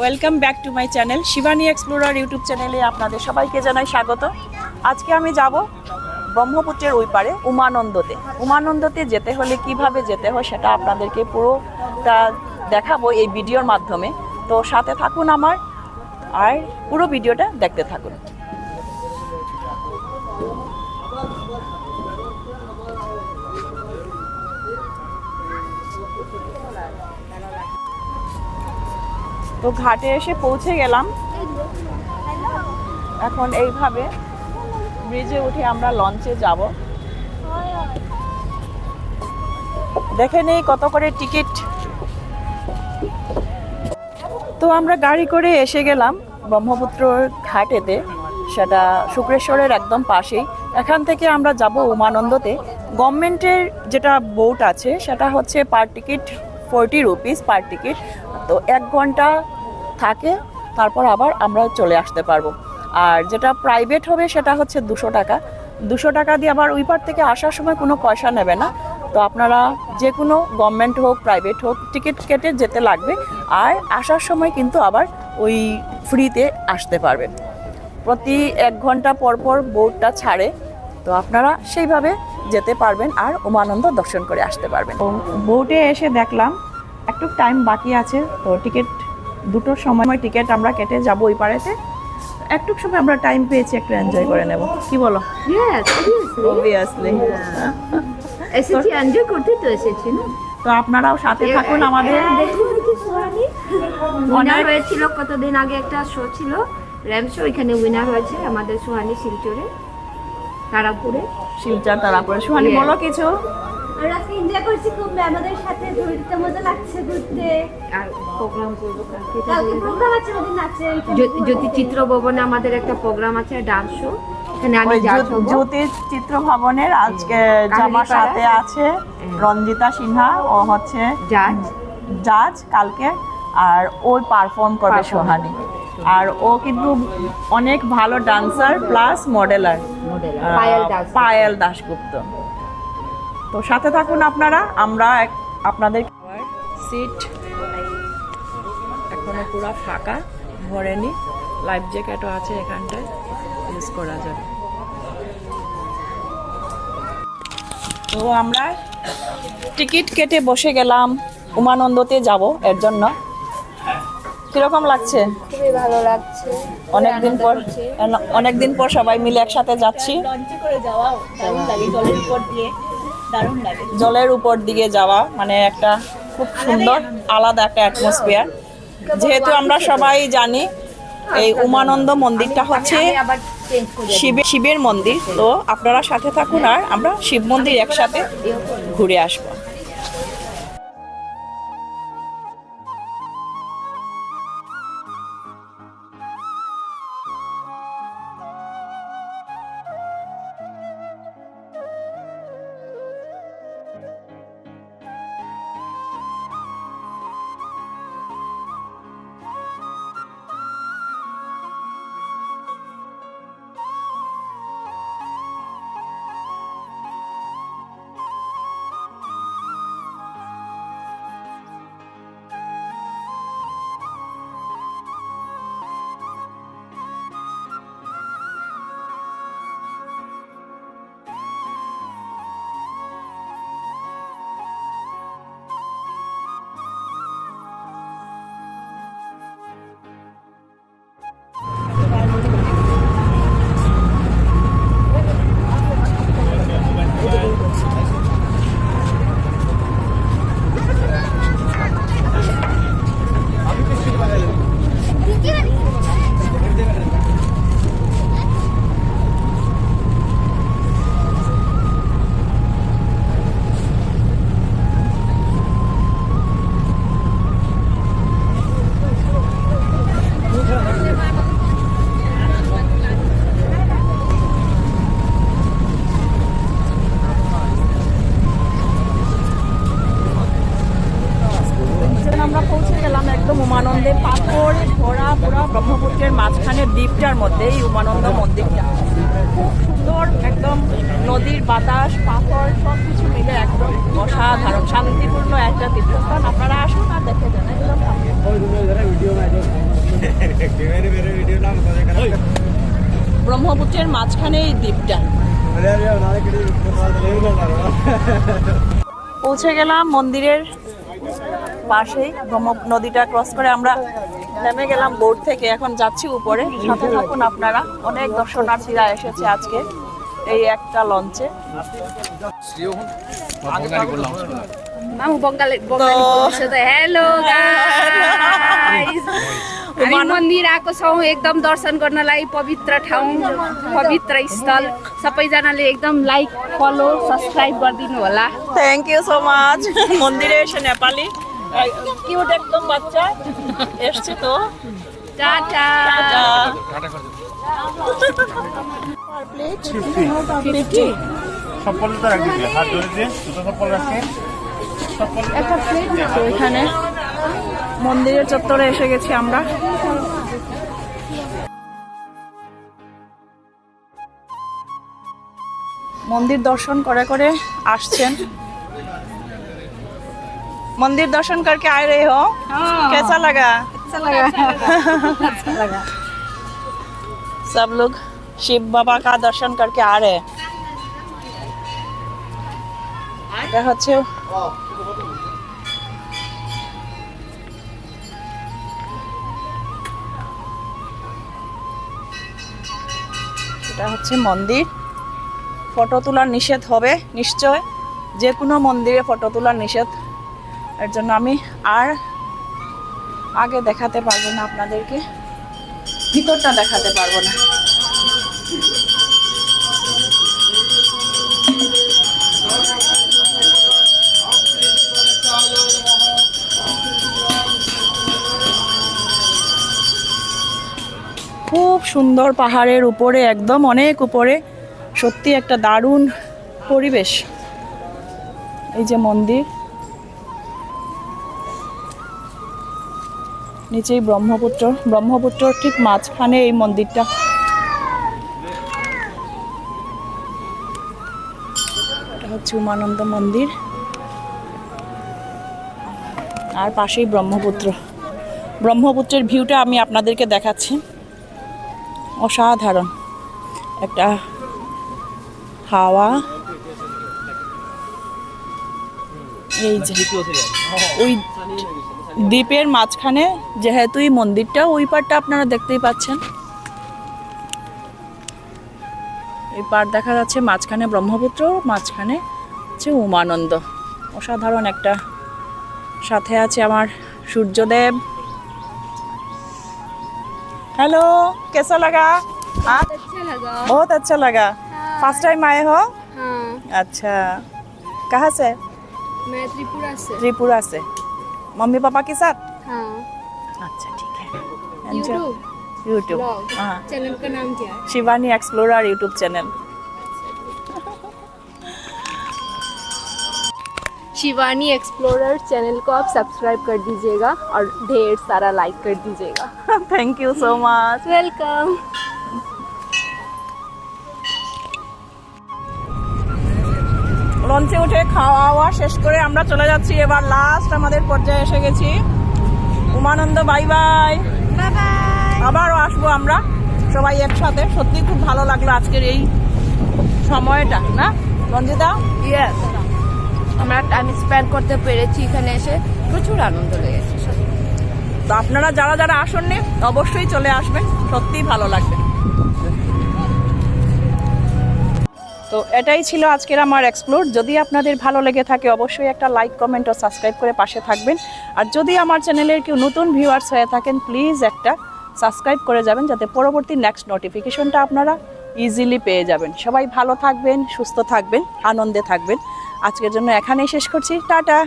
Welcome back to my channel Shivani explorer YouTube চ্যানেলে আপনাদের সবাইকে জানাই স্বাগত। আজকে আমি যাব ব্রহ্মপুত্রের ওই পারে উমানন্দতে। উমানন্দতে যেতে হলে কীভাবে যেতে হয় সেটা আপনাদেরকে পুরোটা দেখাবো এই ভিডিওর মাধ্যমে। তো সাথে থাকুন আমার, আর পুরো ভিডিওটা দেখতে থাকুন। তো ঘাটে এসে পৌঁছে গেলাম। এখন এইভাবে ব্রিজে উঠে আমরা লঞ্চে যাব। দেখে নেই কত করে টিকিট তো আমরা গাড়ি করে এসে গেলাম ব্রহ্মপুত্র ঘাটেতে। সেটা শুক্রেশ্বরের একদম পাশেই। এখান থেকে আমরা যাব উমানন্দতে। গভর্নমেন্টের যেটা বোট আছে, সেটা হচ্ছে per ticket forty rupees per ticket তো এক ঘণ্টা থাকে, তারপর আবার আমরা চলে আসতে পারব। আর যেটা প্রাইভেট হবে সেটা হচ্ছে দুশো টাকা। দুশো টাকা দিয়ে আবার ওই পার থেকে আসার সময় কোনো পয়সা নেবে না। তো আপনারা যে কোনো গভর্নমেন্ট হোক প্রাইভেট হোক টিকিট কেটে যেতে লাগবে। আর আসার সময় কিন্তু আবার ওই ফ্রিতে আসতে পারবেন প্রতি এক ঘণ্টা পর পর বোটটা ছাড়ে। তো আপনারা সেইভাবে যেতে পারবেন আর উমানন্দ দর্শন করে আসতে পারবেন। বোটে এসে দেখলাম একটু টাইম বাকি আছে তো টিকিট দুটোর সময় টিকিট আমরা কেটে যাব ওই পারেতে একটু সময় আমরা টাইম পেয়েছি একটু এনজয় করে নেব। কি বলো? অবভিয়াসলি এসেছি এনজয় করতে তো এসেছি না? তো আপনারাও সাথে থাকুন আমাদের। হ্যাঁ, হয়েছিল কতদিন আগে একটা শো ছিল র্যাম শো এখানে উইনার হয়েছে আমাদের সোহানি শিলচরে তারাপুরে। শিলচর তারাপুরে। সুহানি. বলো কিছু। আমরা আজকে এনজয় করছি খুব আমাদের সাথে ঘুরতে মজা লাগছে ঘুরতে। আর প্রোগ্রাম করব কালকে কালকে প্রোগ্রাম আছে ওদের নাচে জ্যোতি- জ্যোতি চিত্র ভবনে আমাদের একটা প্রোগ্রাম আছে ডান্স শো এখানে আমি জ্যোতি- চিত্র ভবনের আজকে জামার সাথে আছে রঞ্জিতা সিনহা ও হচ্ছে জাজ। জাজ কালকে আর ওই পারফর্ম করবে সোহানি। আর ও কিন্তু অনেক ভালো dancer plus modeler Payel Das Payel Dasgupta. তো সাথে থাকুন আপনারা আমরা এক- আপনাদের সিট এখনও পুরো ফাঁকা ভরেনি। লাইফ জ্যাকেটও আছে এখানটায় ইউজ করা যাবে। তো আমরা টিকিট কেটে বসে গেলাম উমানন্দতে যাব এর জন্য। কীরকম লাগছে? খুবই ভালো লাগছে। অনেকদিন পর অনেকদিন পর সবাই মিলে একসাথে যাচ্ছি। লঞ্চে করে দারুণ লাগে জলের উপর দিয়ে। দারুণ লাগে। জলের উপর দিকে যাওয়া মানে একটা খুব সুন্দর আলাদা একটা অ্যাটমসফিয়ার যেহেতু আমরা সবাই জানি এই উমানন্দ মন্দিরটা হচ্ছে শিবের শিবের মন্দির। তো আপনারা সাথে থাকুন আর আমরা শিব মন্দির একসাথে ঘুরে আসব। পাথর ভরা পুরা ব্রহ্মপুত্রের মাঝখানে দ্বীপটার মধ্যে এই উমানন্দ মন্দিরটা। খুব সুন্দর একদম নদীর বাতাস পাথর সব কিছু মিলে একদম অসাধারণ শান্তিপূর্ণ একটা তীর্থস্থান। আপনারা আসুন আর দেখে যান একদম ব্রহ্মপুত্রের মাঝখানে এই দ্বীপটা। পৌঁছে গেলাম মন্দিরের পাশেই ব্রহ্ম নদীটা ক্রস করে আমরা নেমে গেলাম বোট থেকে এখন যাচ্ছি উপরে সাথে থাকুন আপনারা অনেক দর্শনার্থীরা এসেছে আজকে এই একটা লঞ্চে মামু বঙ্গালী बङ्गाली बोल्छ त हेलो गाइस हामी मन्दिर आएको छौँ एकदम दर्शन गर्नलाई पवित्र ठाउँ पवित्र स्थल सबैजनाले एकदम लाइक फलो सब्सक्राइब गरिदिनु होला থ্যাংক ইউ সো মাচ মন্দিরে এসে নেপালি কিউট একদম বাচ্চা। এসছে তো। টাটা। তো এখানে। মন্দিরের চত্বরে এসে গেছি আমরা। মন্দির দর্শন করে করে আসছেন। मंदिर दर्शन करके आए रहे हो कैसा लगा सब लोग शिव बाबा का दर्शन करके आ रहे हैं এটা হচ্ছে এটা হচ্ছে মন্দির ফটো তোলার নিষেধ হবে নিশ্চয় যে কোনো মন্দিরে ফটো তোলার নিষেধ এর জন্য আমি আর আগে দেখাতে পারব না আপনাদেরকে। ভিতরটা দেখাতে পারব না। খুব সুন্দর পাহাড়ের উপরে, একদম অনেক উপরে। সত্যি একটা দারুণ পরিবেশ। এই যে মন্দির। নিচেই ব্রহ্মপুত্র। ব্রহ্মপুত্রর ঠিক মাঝখানে এই মন্দিরটা। হচ্ছে উমানন্দ মন্দির। আর পাশেই ব্রহ্মপুত্র। ব্রহ্মপুত্রের ভিউটা আমি আপনাদেরকে দেখাচ্ছি। অসাধারণ। একটা হাওয়া। এই যে, ওই দ্বীপের মাঝখানে যেহেতু এই মন্দিরটা ওই পারটা আপনারা দেখতেই পাচ্ছেন এই পার দেখা যাচ্ছে মাঝখানে ব্রহ্মপুত্র মাঝখানে হচ্ছে উমানন্দ অসাধারণ একটা সাথে আছে আমার সূর্যদেব हेलो कैसा लगा हाँ अच्छा लगा बहुत अच्छा लगा फर्स्ट टाइम आए हो हाँ अच्छा कहाँ से मैं त्रिपुरा से त्रिपुरा से मम्मी पापा के साथ? हाँ। अच्छा ठीक है। Enjoy. यूट्यूब यूट्यूब ब्लॉग हाँ। चैनल का नाम क्या है? Shivani explorer YouTube channel Shivani explorer channel को आप सब्सक्राइब कर दीजिएगा और ढेर सारा लाइक कर दीजिएगा। Thank you so much welcome লঞ্চে উঠে খাওয়া দাওয়া শেষ করে আমরা চলে যাচ্ছি। এবার লাস্ট আমাদের পর্যায়ে এসে গেছি। উমানন্দ বাই বাই আবারও আসব আমরা সবাই একসাথে। সত্যি খুব ভালো লাগল আজকের এই সময়টা না? রঞ্জিতা? ইয়েস আমরা টাইম স্পেন্ড করতে পেরেছি এখানে এসে। প্রচুর আনন্দ লেগেছে তো আপনারা যারা যারা আসেননি অবশ্যই চলে আসবেন। সত্যিই ভালো লাগবে। তো এটাই ছিল আজকের আমার এক্সপ্লোর যদি আপনাদের ভালো লেগে থাকে, অবশ্যই একটা লাইক কমেন্ট ও সাবস্ক্রাইব করে পাশে থাকবেন। আর যদি আমার চ্যানেলের কেউ নতুন ভিউয়ার্স হয়ে থাকেন প্লিজ একটা সাবস্ক্রাইব করে যাবেন, যাতে পরবর্তী নেক্সট নোটিফিকেশনটা আপনারা ইজিলি পেয়ে যাবেন। সবাই ভালো থাকবেন, সুস্থ থাকবেন, আনন্দে থাকবেন। আজকের জন্য এখানেই শেষ করছি। টাটা!